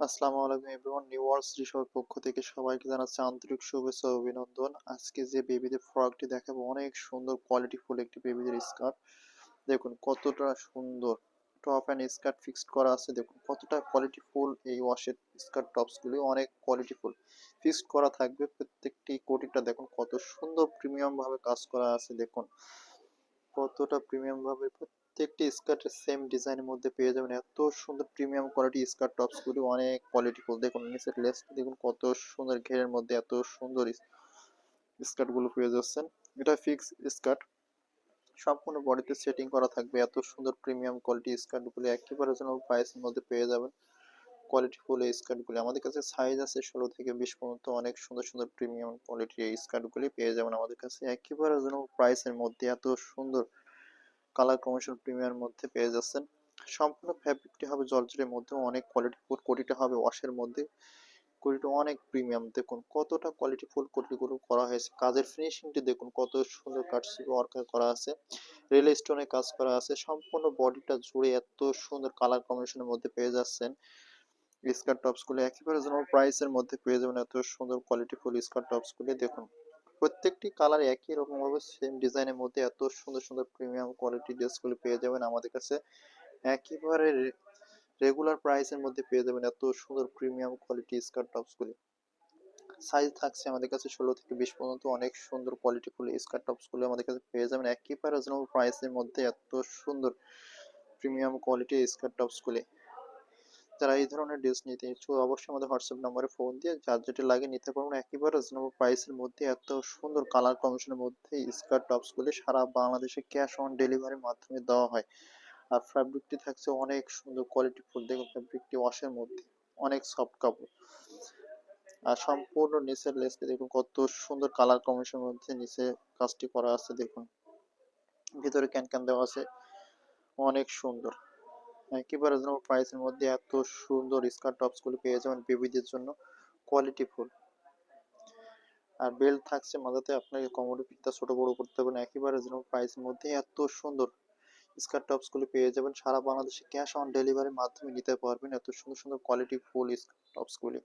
আসসালামু আলাইকুম everyone, new world Risso's পক্ষ থেকে সবাইকে জানাচ্ছি আন্তরিক শুভেচ্ছা অভিনন্দন। আজকে যে বেবিদের ফ্রকটি দেখাবো, অনেক সুন্দর একটি বেবিদের স্কার্ট। দেখুন কতটা সুন্দর টপ অ্যান্ড স্কার্ট ফিক্সড করা আছে। দেখুন কতটা এই ওয়াশের স্কার্ট টপসগুলি অনেক কোয়ালিটি ফুল ফিক্সড করা থাকবে প্রত্যেকটি কোটিটা। দেখুন কত সুন্দর প্রিমিয়াম ভাবে কাজ করা আছে। দেখুন কতটা প্রিমিয়াম ভাবে প্রত্যেকটি স্কার্টের সেম ডিজাইনের মধ্যে পেয়ে যাবেন। এত সুন্দর প্রিমিয়াম কোয়ালিটি স্কার্ট টপসগুলি অনেক কোয়ালিটিফুল দেখুন, নিচের লেস দেখুন কত সুন্দর ঘেরের মধ্যে, এত সুন্দর স্কার্টগুলো পেয়ে যাচ্ছেন। এটা ফিক্স স্কার্ট সম্পূর্ণ বডিতে সেটিং করা থাকবে। এত সুন্দর প্রিমিয়াম কোয়ালিটি স্কার্টগুলি একেবারে যেন প্রাইসের মধ্যে পেয়ে যাবেন। কোয়ালিটি ফুল এই স্কার্টগুলি আমাদের কাছে সাইজ আছে ষোলো থেকে বিশ পর্যন্ত। অনেক সুন্দর সুন্দর প্রিমিয়াম কোয়ালিটির এই স্কার্টগুলি পেয়ে যাবেন আমাদের কাছে। একেবারে যেন প্রাইসের মধ্যে এত সুন্দর কালার কমিশন প্রিমিয়ার মধ্যে পেয়ে যাচ্ছেন। সম্পূর্ণ ফ্যাব্রিকটি হবে জর্জের মধ্যে, অনেক কোয়ালিটি ফুল, কোটিটা হবে ওয়াশের মধ্যে। কোটিটা অনেক প্রিমিয়াম দেখুন কতটা কোয়ালিটি ফুল, কোটিগুলো করা হয়েছে। কাজের ফিনিশিংটি দেখুন কত সুন্দর কাটছি ওয়ার্ক করা আছে। রেল স্টোনে কাজ করা আছে। সম্পূর্ণ বডিটা জুড়ে এত সুন্দর কালার কম্বিনেশনের মধ্যে পেয়ে যাচ্ছেন। স্কার্ট টপসগুলো একেবারে যেন প্রাইসের মধ্যে পেয়ে যাবেন, এত সুন্দর কোয়ালিটি ফুল স্কার্ট টপসগুলি দেখুন। প্রত্যেকটি কালার একই রকম ভাবে সেম ডিজাইনের মধ্যে এত সুন্দর সুন্দর প্রিমিয়াম কোয়ালিটি ড্রেসগুলো পেয়ে যাবেন আমাদের কাছে। একেবারে রেগুলার প্রাইসের মধ্যে পেয়ে যাবেন এত সুন্দর প্রিমিয়াম কোয়ালিটি স্কার্ট টপসগুলি সাইজ থাকছে আমাদের কাছে ষোলো থেকে বিশ পর্যন্ত, অনেক সুন্দর কোয়ালিটি ফুল স্কার্ট টপসগুলো আমাদের কাছে পেয়ে যাবেন। একেবারে রিজনেবল প্রাইসের মধ্যে এত সুন্দর প্রিমিয়াম কোয়ালিটি স্কার্ট টপসগুলি যারা এই ধরনের ড্রেস নিতে ইচ্ছুক, অবশ্যই আমাদের হোয়াটসঅ্যাপ নাম্বারে ফোন দিয়ে যার যেটা লাগে নিতে পারবেন। একেবারে রিজনেবল প্রাইসের মধ্যে এত সুন্দর কালার কমিশনের মধ্যে স্কার্ট টপসগুলি সারা বাংলাদেশে ক্যাশ অন ডেলিভারির মাধ্যমে দেওয়া হয়। আর ফ্যাব্রিকটি থাকছে অনেক সুন্দর কোয়ালিটি ফুল। দেখুন ফ্যাব্রিকটি ওয়াশের মধ্যে অনেক সফট কাপড়। আর সম্পূর্ণ নিচের লেসটি দেখুন কত সুন্দর কালার কমিশনের মধ্যে নিচে কাজটি করা আছে। দেখুন, ভিতরে ক্যান ক্যান দেওয়া আছে। অনেক সুন্দর। প্রাইসের মধ্যে এত সুন্দর টপসগুলো পেয়ে যাবেন বেবিদের জন্য কোয়ালিটি ফুল। আর বেল্ট থাকছে মাথাতে, আপনাকে কোমরে ফিতা ছোট বড় করতে হবে না, একেবারে রিজনেবল প্রাইসের মধ্যে এত সুন্দর স্কার্ট টপসগুলো পেয়ে যাবেন। সারা বাংলাদেশে ক্যাশ অন ডেলিভারির মাধ্যমে নিতে পারবেন এত সুন্দর সুন্দর কোয়ালিটি ফুল টপস গুলি।